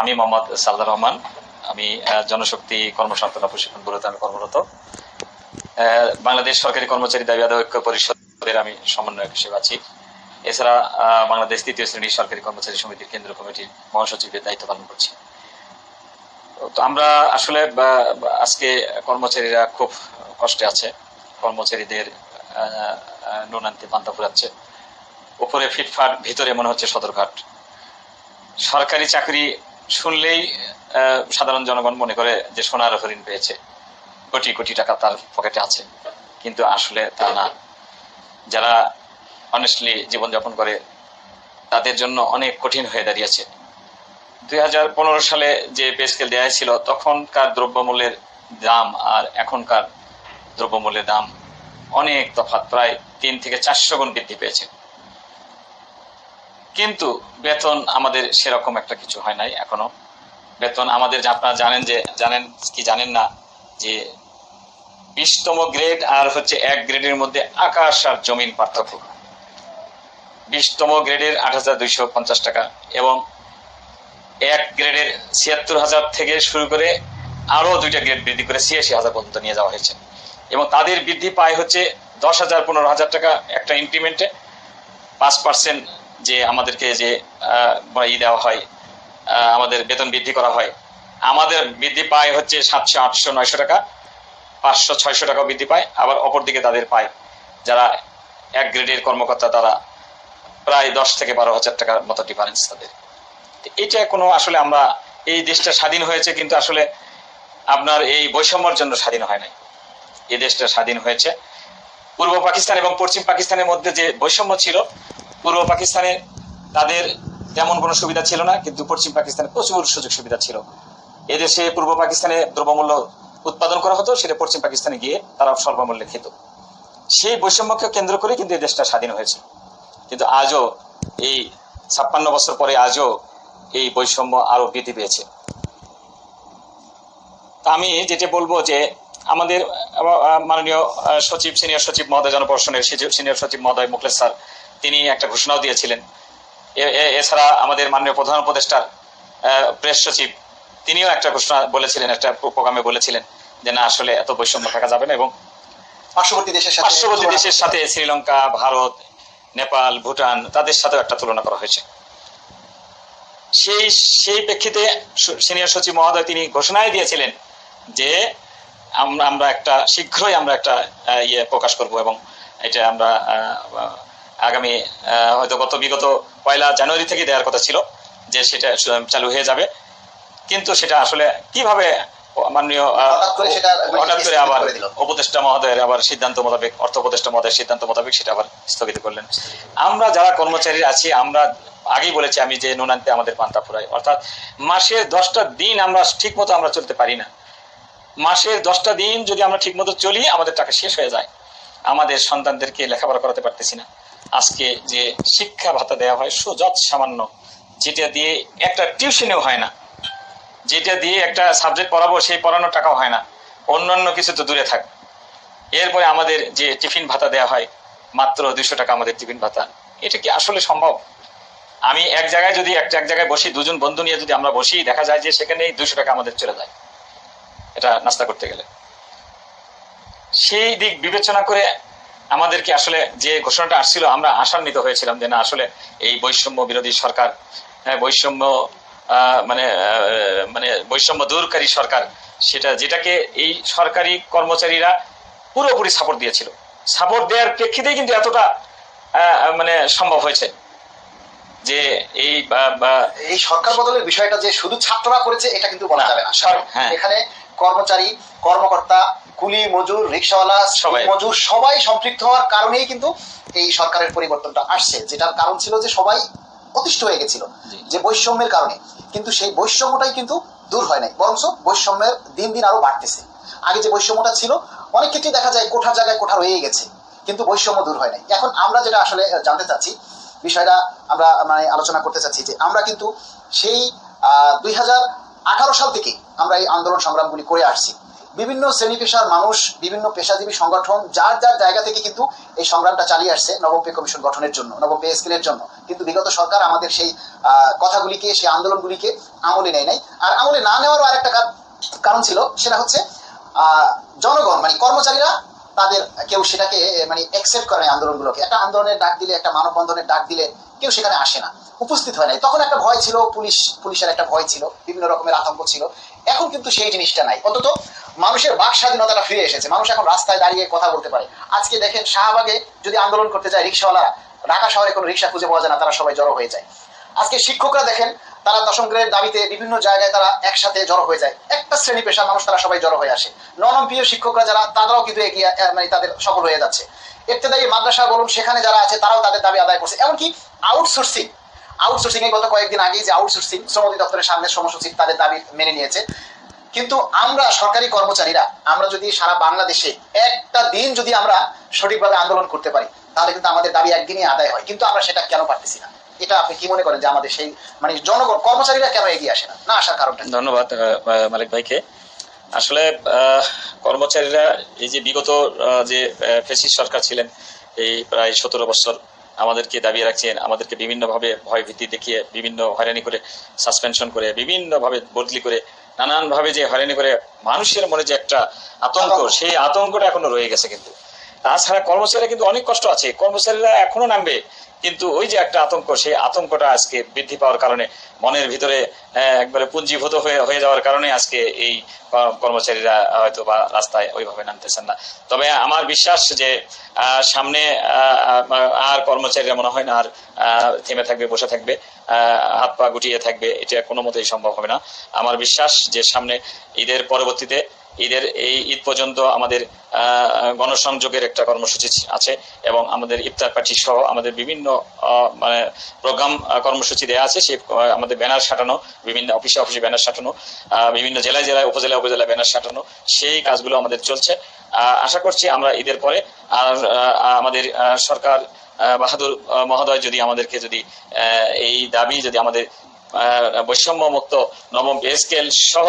আমি মোহাম্মদ সালদার রহমান। আমি জনশক্তি কর্মসংস্থান প্রশিক্ষণ ব্যুরোতে আমি কর্মরত। বাংলাদেশ সরকারি কর্মচারী দাবি আদায় ঐক্য পরিষদের আমি সমন্বয়ক হিসেবে আছি। এছাড়া বাংলাদেশ তৃতীয় শ্রেণির সরকারি কর্মচারী সমিতির কেন্দ্র কমিটির মহাসচিবের দায়িত্ব পালন করছি। তো আমরা আসলে আজকে কর্মচারীরা খুব কষ্টে আছে। কর্মচারীদের নুন আনতে পান্তা ফুরাচ্ছে উপরে ফিটফাট, ভিতরে মনে হচ্ছে সদরঘাট। সরকারি চাকরি শুনলেই সাধারণ জনগণ মনে করে যে সোনার হরিণ পেয়েছে। কোটি কোটি টাকা তার পকেটে আছে। কিন্তু আসলে তা না। যারা অনেস্টলি জীবনযাপন করে, তাদের জন্য অনেক কঠিন হয়ে দাঁড়িয়েছে। দুই হাজার পনেরো সালে যে পে স্কেল দেওয়া ছিল, তখনকার দ্রব্যমূল্যের দাম আর এখনকার দ্রব্যমূল্যের দাম অনেক তফাৎ। প্রায় তিন থেকে চারশো গুণ বৃদ্ধি পেয়েছে। কিন্তু বেতন আমাদের সেরকম একটা কিছু হয় নাই এখনও। বেতন আমাদের আপনারা জানেন যে, জানেন কি জানেন না, যে বিশতম গ্রেড আর হচ্ছে এক গ্রেডের মধ্যে আকাশ আর জমিন পার্থক্য। বিশতম গ্রেডের আট হাজার দুইশো পঞ্চাশ টাকা এবং এক গ্রেডের ছিয়াত্তর হাজার থেকে শুরু করে আরও দুইটা গ্রেড বৃদ্ধি করে ছিয়াশি হাজার পর্যন্ত নিয়ে যাওয়া হয়েছে। এবং তাদের বৃদ্ধি পায় হচ্ছে দশ হাজার পনেরো হাজার টাকা একটা ইনক্রিমেন্টে পাঁচ পার্সেন্ট যে আমাদেরকে যে ই দেওয়া হয় আমাদের বেতন বৃদ্ধি করা হয়, আমাদের বৃদ্ধি পায় হচ্ছে সাতশো, আটশো, নয়শো টাকা, পাঁচশো, ছয়শো টাকা বৃদ্ধি পায়, আবার অপরদিকে তাদের পায়। যারা এক গ্রেডের কর্মকর্তা, তারা প্রায় দশ থেকে বারো হাজার টাকার মতো ডিফারেন্স তাদের। এটা কোনো আসলে আমরা, এই দেশটা স্বাধীন হয়েছে কিন্তু আসলে আপনার এই বৈষম্যর জন্য স্বাধীন হয় নাই। এই দেশটা স্বাধীন হয়েছে। পূর্ব পাকিস্তান এবং পশ্চিম পাকিস্তানের মধ্যে যে বৈষম্য ছিল পূর্ব পাকিস্তানে তাদের তেমন কোনো সুবিধা ছিল না, কিন্তু পশ্চিম পাকিস্তানে প্রচুর সুযোগ সুবিধা ছিল। এদেশে পূর্ব পাকিস্তানে দ্রব্যমূল্য উৎপাদন করা হতো, সেটা পশ্চিম পাকিস্তানে গিয়ে তারা স্বল্প মূল্যে খেত। সেই বৈষম্যকে কেন্দ্র করে কিন্তু এই দেশটা স্বাধীন হয়েছে। কিন্তু আজও এই ছাপ্পান্ন বছর পরে আজও এই বৈষম্য আরও বৃদ্ধি পেয়েছে। আমি যেটা বলব যে আমাদের মাননীয় সচিব, সিনিয়র সচিব মহোদয় জনপ্রশাসনের সিনিয়র সচিব মহোদয় মুখলেশ স্যার তিনি একটা ঘোষণাও দিয়েছিলেন। এছাড়া আমাদের মাননীয় প্রধান উপদেষ্টার প্রেস সচিব তিনিও একটা ঘোষণা বলেছিলেন একটা প্রোগ্রামে বলেছিলেন যে না আসলে এত বৈষম্য থাকা যাবে না এবং পার্শ্ববর্তী দেশের সাথে পার্শ্ববর্তী দেশের সাথে শ্রীলঙ্কা ভারত নেপাল ভুটান তাদের সাথেও একটা তুলনা করা হয়েছে। সেই সেই প্রেক্ষিতে সিনিয়র সচিব মহোদয় তিনি ঘোষণায় দিয়েছিলেন যে আমরা আমরা একটা শীঘ্রই আমরা একটা ইয়ে প্রকাশ করব এবং এটা আমরা আহ, আগামী হয়তো গত বিগত পয়লা জানুয়ারি থেকে দেওয়ার কথা ছিল যে সেটা চালু হয়ে যাবে। কিন্তু সেটা আসলে কীভাবে মাননীয় হঠাৎ করে আবার উপদেষ্টা মহোদয়ের আবার সিদ্ধান্ত মোতাবেক অর্থ উপদেষ্টা মহোদয়ের সিদ্ধান্ত মোতাবেক সেটা আবার স্থগিত করলেন। আমরা যারা কর্মচারী আছি আমরা আগেই বলেছি আমি যে নুন আনতে আমাদের পান্তা ফুরাই। অর্থাৎ মাসে দশটা দিন আমরা ঠিক মতো আমরা চলতে পারি না। মাসের দশটা দিন যদি আমরা ঠিক মতো চলি আমাদের টাকা শেষ হয়ে যায়। আমাদের সন্তানদেরকে লেখাপড়া করাতে পারতেছি না। আজকে যে শিক্ষা ভাতা দেওয়া হয় সুযৎ সামান্য, যেটা দিয়ে একটা টিউশনেও হয় না। যেটা দিয়ে একটা সাবজেক্ট পড়াবো, সেই পড়ানোর টাকাও হয় না। অন্যান্য কিছু তো দূরে থাক। এরপরে আমাদের যে টিফিন ভাতা দেওয়া হয়, মাত্র দুইশো টাকা আমাদের টিফিন ভাতা। এটা কি আসলে সম্ভব? আমি এক জায়গায় যদি একটা এক জায়গায় বসি, দুজন বন্ধু নিয়ে যদি আমরা বসি, দেখা যায় যে সেখানে দুইশো টাকা আমাদের চলে যায়। এটা নাস্তা করতে গেলে। সেই দিক বিবেচনা করে আমাদেরকে আসলে যে ঘোষণাটা আসছিল আমরা আশান্বিত হয়েছিলাম যে না আসলে এই বৈষম্য বিরোধী সরকার হ্যাঁ, বৈষম্য মানে মানে বৈষম্য দূরকারী সরকার সেটা যেটাকে এই সরকারি কর্মচারীরা পুরোপুরি সাপোর্ট দিয়েছিল সাপোর্ট দেওয়ার প্রেক্ষিতেই কিন্তু এতটা মানে সম্ভব হয়েছে যে এই সরকার বদলের বিষয়টা যে শুধু ছাত্ররা করেছে এটা কিন্তু বলা যাবে না হ্যাঁ। এখানে কর্মচারী কর্মকর্তা কুলি মজুর রিক্সাওয়ালা। মজুর সবাই সম্পৃক্ত হওয়ার কারণেই কিন্তু এই সরকারের পরিবর্তনটা আসছে যেটার কারণ ছিল যে সবাই অতিষ্ঠ হয়ে গেছিল যে বৈষম্যের কারণে। কিন্তু সেই বৈষম্যটাই কিন্তু দূর হয় নাই বরঞ্চ বৈষম্যের দিন দিন আরও বাড়তেছে। আগে যে বৈষম্যটা ছিল অনেক ক্ষেত্রে দেখা যায় কোঠা জায়গায় কোঠা রয়ে গেছে কিন্তু বৈষম্য দূর হয় নাই। এখন আমরা যেটা আসলে জানতে চাচ্ছি বিষয়টা আমরা মানে আলোচনা করতে চাচ্ছি যে আমরা কিন্তু সেই দুই হাজার আঠারো সাল থেকে আমরা এই আন্দোলন সংগ্রামগুলি করে আসছি। বিভিন্ন শ্রেণি পেশার মানুষ, বিভিন্ন পেশাজীবী সংগঠন, যার যার জায়গা থেকে কিন্তু এই সংগ্রামটা চালিয়ে আসছে নবম পে কমিশন গঠনের জন্য, নবম পে স্কেলের জন্য। কিন্তু বিগত সরকার আমাদের সেই কথাগুলিকে, সেই আন্দোলনগুলিকে আমলে নেয় নাই। আর আমলে না নেওয়ারও আরেকটা কারণ ছিল, সেটা হচ্ছে জনগণ মানে কর্মচারীরা তাদের কেউ সেটাকে মানে অ্যাকসেপ্ট করে আন্দোলনগুলোকে। একটা আন্দোলনের ডাক দিলে, একটা মানববন্ধনের ডাক দিলে কেউ সেখানে আসে না, উপস্থিত হয় নাই তখন একটা ভয় ছিল, পুলিশ, পুলিশের একটা ভয় ছিল, বিভিন্ন রকমের আতঙ্ক ছিল। এখন কিন্তু সেই জিনিসটা নাই। অন্তত মানুষের বাক স্বাধীনতাটা ফিরে এসেছে। মানুষ এখন রাস্তায় দাঁড়িয়ে কথা বলতে পারে। আজকে দেখেন শাহবাগে যদি আন্দোলন করতে যায় রিক্সাওয়ালারা ঢাকা শহরে কোনো রিক্সা খুঁজে পাওয়া যায় না, তারা সবাই জড়ো হয়ে যায়। আজকে শিক্ষকরা দেখেন, তারা দশম গ্রেড দাবিতে বিভিন্ন জায়গায় তারা একসাথে জড়ো হয়ে যায়। একটা শ্রেণি পেশার মানুষ তারা সবাই জড়ো হয়ে আসে। নরম প্রিয় শিক্ষকরা যারা, তারাও কিন্তু এগিয়ে মানে তাদের সফল হয়ে যাচ্ছে। ইবতেদায়ী মাদ্রাসা বলুন, সেখানে যারা আছে, তারাও তাদের দাবি আদায় করছে। এমনকি আউটসোর্সিং আউটসোর্সিং এ গত কয়েকদিন আগেই যে আউটসোর্সিং শ্রম অধিদপ্তরের সামনে শ্রমসচিব তাদের দাবি মেনে নিয়েছে। কিন্তু আমরা সরকারি কর্মচারীরা, আমরা যদি সারা বাংলাদেশে একটা দিন যদি আমরা সঠিকভাবে আন্দোলন করতে পারি, তাহলে কিন্তু আমাদের দাবি একদিনই আদায় হয়। কিন্তু আমরা সেটা কেন পারতেছি না? এটা আপনি কি মনে করেন যে আমাদের সেই মানে জনগণ কর্মচারীরা কেন এগিয়ে আসে না? না আসার কারণটা ধন্যবাদ মালিক ভাইকে। আসলে কর্মচারীরা এই যে বিগত যে ফেসিস সরকার ছিলেন এই প্রায় সতেরো বছর আমাদেরকে দাবিয়ে রাখছেন আমাদেরকে বিভিন্নভাবে ভয় ভীতি দেখিয়ে বিভিন্ন হয়রানি করে সাসপেনশন করে বিভিন্নভাবে বদলি করে নানানভাবে যে হয়রানি করে মানুষের মনে যে একটা আতঙ্ক। সেই আতঙ্কটা এখনও রয়ে গেছে কিন্তু। তাছাড়া কর্মচারীরা কিন্তু অনেক কষ্ট আছে। কর্মচারীরা এখনও নামবে। কিন্তু ওই যে একটা আতঙ্ক, সেই আতঙ্কটা আজকে বৃদ্ধি পাওয়ার কারণে, মনের ভিতরে একবারে পুঞ্জীভূত হয়ে হয়ে যাওয়ার কারণে আজকে এই কর্মচারীরা হয়তো বা রাস্তায় ওইভাবে নামতেছেন না। তবে আমার বিশ্বাস যে সামনে আর কর্মচারীরা মনে হয় না আর থেমে থাকবে, বসে থাকবে হাত পা গুটিয়ে থাকবে। এটা কোনো মতেই সম্ভব হবে না। আমার বিশ্বাস যে সামনে ঈদের পরবর্তীতে ঈদের এই ঈদ পর্যন্ত আমাদের গণসংযোগের একটা কর্মসূচি আছে এবং আমাদের ইফতার পার্টি সহ আমাদের বিভিন্ন মানে প্রোগ্রাম কর্মসূচি দেওয়া আছে। সেই আমাদের ব্যানার সাটানো, বিভিন্ন অফিসে অফিসে ব্যানার সাটানো বিভিন্ন জেলায় জেলায় উপজেলা উপজেলায় ব্যানার সাটানো, সেই কাজগুলো আমাদের চলছে। আশা করছি আমরা ঈদের পরে আর আমাদের সরকার বাহাদুর মহোদয় যদি আমাদেরকে যদি এই দাবি, যদি আমাদের বৈষম্য মুক্ত নবম স্কেল সহ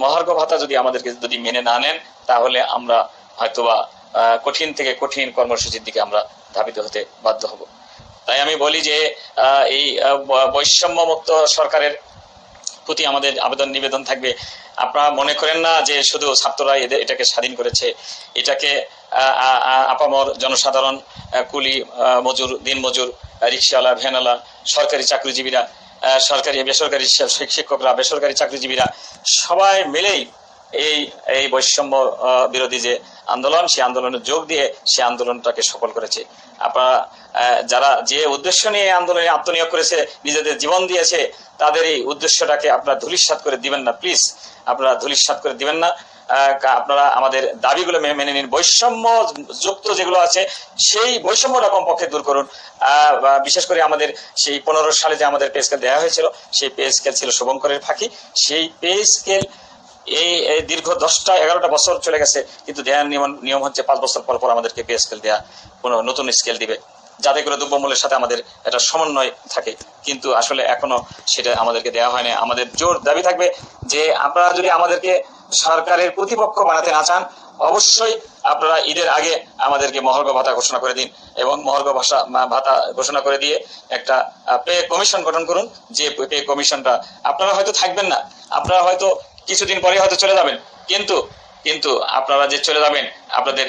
মহার্ঘ ভাতা যদি আমাদেরকে যদি মেনে না নেন, তাহলে আমরা হয়তোবা কঠিন থেকে কঠিন কর্মসূচির দিকে আমরা ধাবিত হতে বাধ্য হব। তাই আমি বলি যে এই বৈষম্য মুক্ত সরকারের প্রতি আমাদের আবেদন নিবেদন থাকবে। আপনারা মনে করেন না যে শুধু ছাত্ররা এদের, এটাকে স্বাধীন করেছে? এটাকে আপামর জনসাধারণ কুলি মজুর দিন মজুর রিক্সাওয়ালা, ভ্যানওয়ালা, সরকারি চাকরিজীবীরা সরকারি বেসরকারি শিক্ষকরা বেসরকারি চাকরিজীবীরা সবাই মিলেই এই এই বৈষম্য বিরোধী যে আন্দোলন, সেই আন্দোলনে যোগ দিয়ে সে আন্দোলনটাকে সফল করেছে। আপনারা যারা যে উদ্দেশ্য নিয়ে আন্দোলনে আত্মনিয়োগ করেছে, নিজেদের জীবন দিয়েছে, তাদের এই উদ্দেশ্যটাকে আপনারা ধুলিস্বাত করে দিবেন না, প্লিজ। আপনারা ধুলিস্বাত করে দিবেন না। আপনারা আমাদের দাবিগুলো মেনে নিন। বৈষম্য যুক্ত যেগুলো আছে, সেই বৈষম্যটা কমপক্ষে দূর করুন। বিশেষ করে আমাদের সেই পনেরো সালে যে আমাদের পে স্কেল দেওয়া হয়েছিল, সেই পে স্কেল ছিল শুভঙ্করের ফাঁকি। সেই পে স্কেল এই দীর্ঘ দশটা, এগারোটা বছর চলে গেছে, কিন্তু দেয়ার নিয়ম নিয়ম হচ্ছে পাঁচ বছর পর পর আমাদেরকে পে স্কেল দেওয়া কোনো নতুন স্কেল দিবে। যাতে করে দ্রব্যমূল্যের সাথে আমাদের একটা সমন্বয় থাকে। কিন্তু আসলে এখনও সেটা আমাদেরকে দেওয়া হয় না। আমাদের জোর দাবি থাকবে যে আপনারা যদি আমাদেরকে সরকারের প্রতিপক্ষ বানাতে না চান, অবশ্যই আপনারা ঈদের আগে আমাদেরকে মহর্গ ভাতা ঘোষণা করে দিন এবং মহর্গ ভাষা ভাতা ঘোষণা করে দিয়ে একটা পে কমিশন গঠন করুন। যে পে কমিশনটা আপনারা হয়তো থাকবেন না। আপনারা হয়তো কিছুদিন পরে হয়তো চলে যাবেন। কিন্তু কিন্তু আপনারা যে চলে যাবেন, আপনাদের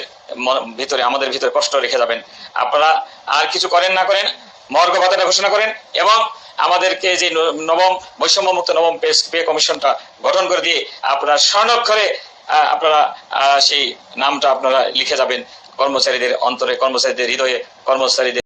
ভিতরে, আমাদের ভিতরে কষ্ট রেখে যাবেন। আপনারা আর কিছু করেন না করেন মর্গ ভাতাটা ঘোষণা করেন এবং আমাদেরকে যে নবম, বৈষম্যমুক্ত নবম পে কমিশনটা গঠন করে দিয়ে আপনারা স্বর্ণক্ষরে আপনারা সেই নামটা আপনারা লিখে যাবেন। কর্মচারীদের অন্তরে, কর্মচারীদের হৃদয়ে, কর্মচারীদের